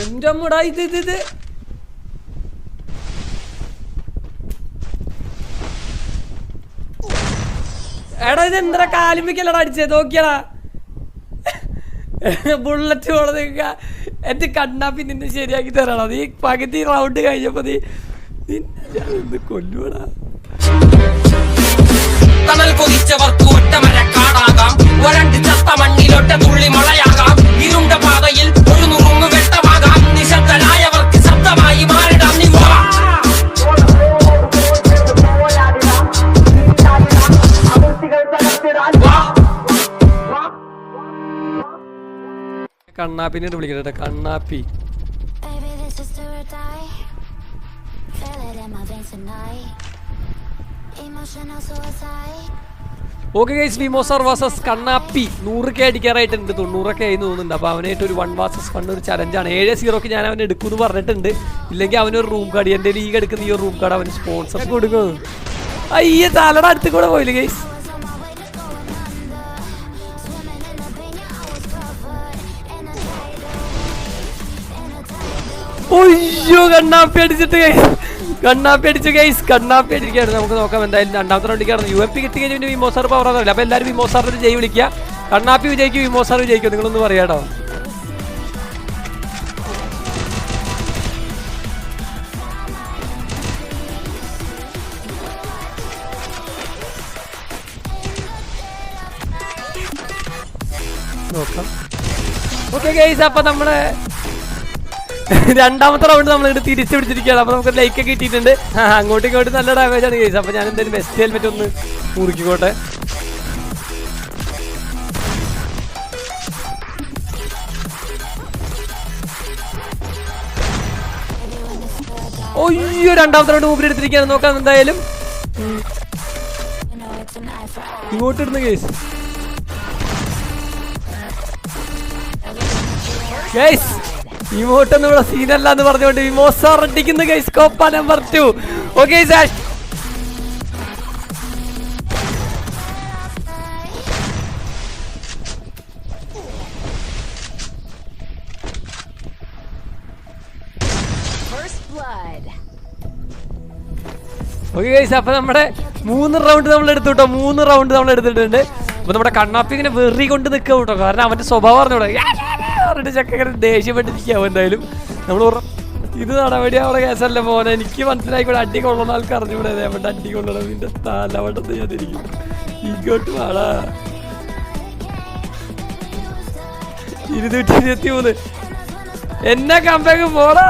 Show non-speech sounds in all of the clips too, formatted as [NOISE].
എന്റെ അമ്മടാ ഇത് ഇത് ഇത്. എടാ ഇത് എന്താ കാലിമിക്കലട അടിച്ചത് നോക്കിയടാ. ബുള്ളറ്റ് പോണത് എന്റെ കണ്ണാപ്പി നിന്നെ ശരിയാക്കി തരണം നീ പകുതി റൗണ്ട് കഴിഞ്ഞപ്പോ നീ നിന്നെ കൊല്ലുവടാ. തണൽ കൊതിച്ചവർക്ക് ഒറ്റമര കാടാകാം. വരണ്ട് ചത്ത മണ്ണിലൊറ്റ തുള്ളി മഴയാകാം. ഇരുണ്ട പാതയിൽ ഒരു നുറുങ്ങു tonight. വിളിക്കട്ടെ കണ്ണാപ്പി ഓക്കെ ഗൈസ് വിമോസർ വാസസ് കണ്ണാപ്പി. നൂറ് കെ അടിക്കാറായിട്ടുണ്ട്. തൊണ്ണൂറൊക്കെ ആയി തോന്നുന്നുണ്ട്. അപ്പോൾ അവനായിട്ട് ഒരു വൺ വാസസ് ഫണ്ട് ഒരു ചലഞ്ചാണ് ഏഴ് സീറോക്ക് ഞാൻ അവൻ എടുക്കുമെന്ന് പറഞ്ഞിട്ടുണ്ട്. ഇല്ലെങ്കിൽ അവനൊരു റൂം കാർഡ് എന്റെ ലീഗ് എടുക്കുന്ന ഈ റൂം കാർഡ് അവന് സ്പോൺസർ കൊടുക്കും. അയ്യ തലയുടെ അടുത്ത് കൂടെ പോയില്ല ഗൈസ് ഒയ്യോ കണ്ണാപ്പി അടിച്ചിട്ട് കണ്ണാപ്പി അടിച്ചു ഗൈസ് കണ്ണാപ്പി അടിക്കുകയാണ് നമുക്ക് നോക്കാം എന്തായാലും രണ്ടാമത്തെ റൗണ്ടിക്കാണ് യു എഫ് പി കിട്ടി കഴിഞ്ഞാൽ വിമോസാർ പവർ ആണല്ലോ അപ്പോൾ എല്ലാവരും വിമോസാറിന് ജയ് വിളിക്കുക. കണ്ണാപ്പി വിജയിക്കും വിമോസാർ വിജയിക്കും. നിങ്ങളൊന്ന് പറയാട്ടോ നോക്കാം. ഓക്കെ ഗൈസ് അപ്പൊ നമ്മൾ [LAUGHS] രണ്ടാമത്തെ റൗണ്ട് നമ്മൾ ഇവിടെ തിരിച്ചു പിടിച്ചിരിക്കുകയാണ്. അപ്പൊ നമുക്ക് ലൈക്ക് ഒക്കെ കിട്ടിയിട്ടുണ്ട്. അങ്ങോട്ട് ഇങ്ങോട്ടും നല്ല ഡാമേജ് ആണ് കേസ് അപ്പൊ ഞാൻ എന്തായാലും ബെസ്റ്റ് ഹെൽമെറ്റ് ഒന്ന് മുറിക്കോട്ടെ ഒയ്യോ രണ്ടാമത്തെ റൗണ്ട് മൂപ്പിൽ എടുത്തിരിക്കുകയാണ്. നോക്കാം എന്തായാലും. ഉം. കേസ് കേസ് ഗൈസ് ഇമോട്ടൊന്നും ഇവിടെ സീനല്ല എന്ന് പറഞ്ഞുകൊണ്ട് വിമോസാർ അടിക്കുന്ന ഗൈസ് കോപ്പ നമ്പർ ടു ഓക്കെ സാഷ് ഓക്കെ ഗൈസ് അപ്പൊ നമ്മുടെ മൂന്ന് റൗണ്ട് നമ്മൾ എടുത്തു കേട്ടോ. മൂന്ന് റൗണ്ട് നമ്മൾ എടുത്തിട്ടുണ്ട്. അപ്പൊ നമ്മുടെ കണ്ണാപ്പി ഇങ്ങനെ വെറി കൊണ്ട് നിൽക്കാം കേട്ടോ. കാരണം അവന്റെ സ്വഭാവം അറിഞ്ഞൂടെ. പറഞ്ഞിട്ട് ചക്കങ്ങനെ ദേഷ്യപ്പെട്ടിരിക്കാവും എന്തായാലും. നമ്മൾ ഇത് നടപടി അവിടെ കേസല്ല പോലെ എനിക്ക് മനസ്സിലായിക്കൂടെ അടി കൊള്ളുന്ന ആൾക്ക് അറിഞ്ഞൂടെ അവിടെ അടി കൊള്ളണം. നിന്റെ തലവട്ടത്ത് ഞാൻ തിരിക്കും ഇങ്ങോട്ട് വാടാ. ഇരുന്നൂറ്റി ഇരുപത്തി മൂന്ന് എന്നെ കമ്പേക്ക് പോടാ.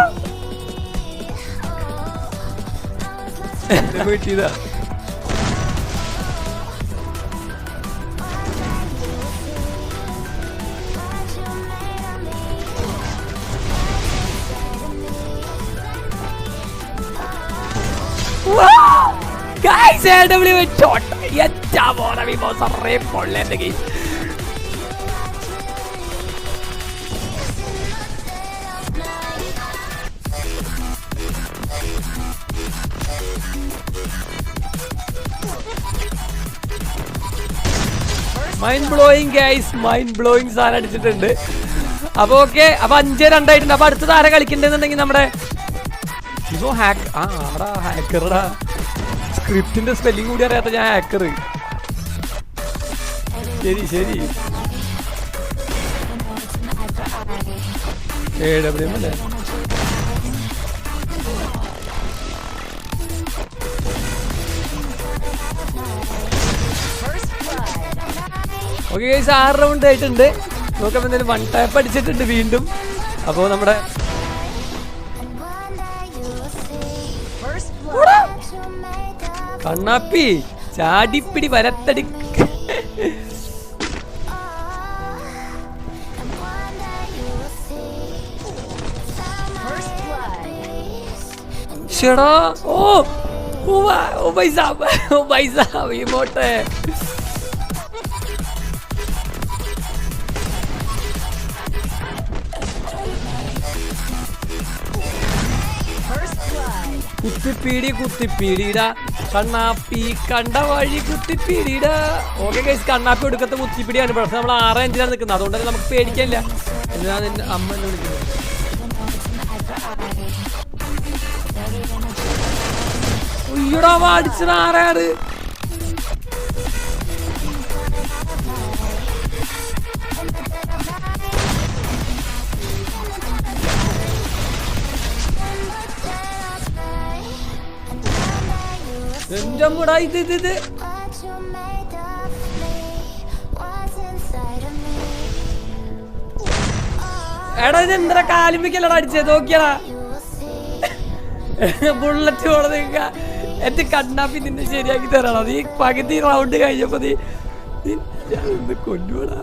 എന്നെ mind blowing guys mind blowing സാധനം അടിച്ചിട്ടുണ്ട്. അപ്പൊ ഓക്കെ അപ്പൊ അഞ്ച് രണ്ടായിട്ടുണ്ട്. അപ്പൊ അടുത്തത് ആരെ കളിക്കണ്ടെന്നുണ്ടെങ്കിൽ നമ്മുടെ ഹാക്ക് ആ ഹാക്കറടാ സ്ക്രിപ്റ്റിന്റെ സ്പെല്ലിംഗ് കൂടി അറിയാത്ത ഞാൻ ഹാക്കർ ശരി ശരി. ഡബ്ല്യു എം അല്ലേ? ഓക്കെ ആറ് റൗണ്ട് ആയിട്ടുണ്ട്. നോക്കാം എന്തായാലും വൺ ടാപ്പ് അടിച്ചിട്ടുണ്ട് വീണ്ടും. അപ്പോൾ നമ്മുടെ കണ്ണാപ്പി ചാടിപ്പിടി വരത്തടി And one day you will see. First blood. ഷെടാ ഓ ഓ കുത്തിപ്പീടി കുത്തിപ്പീടിടാ കണ്ണാപ്പി കണ്ട വഴി കുത്തിപ്പീടിടാ ഓക്കെ ഗൈസ് കണ്ണാപ്പി എടുക്കത്തെ കുത്തിപ്പിടിയാണ്. പക്ഷെ നമ്മൾ ആറ് അഞ്ചിലാണ് നിൽക്കുന്നത്. അതുകൊണ്ട് തന്നെ നമുക്ക് പേടിക്കാനില്ല എന്നാ നിന്റെ അമ്മ എന്ന് വിളിക്കുന്നത്? ഉയ്യടാ അടിച്ചത് ആരാണ് അമ്മടാ ഇത് ഇത് ഇത്? എടാ ഇത് എന്താ കാലിമിക്കല്ലടാ അടിച്ചത് നോക്കിയടാ. ബുള്ളറ്റ് പോണ നിക്ക എന്റെ കണ്ണാപ്പി നിന്നെ ശരിയാക്കി തരണം നീ പകുതി റൗണ്ട് കഴിഞ്ഞപ്പോ നീ കൊണ്ടുപോടാ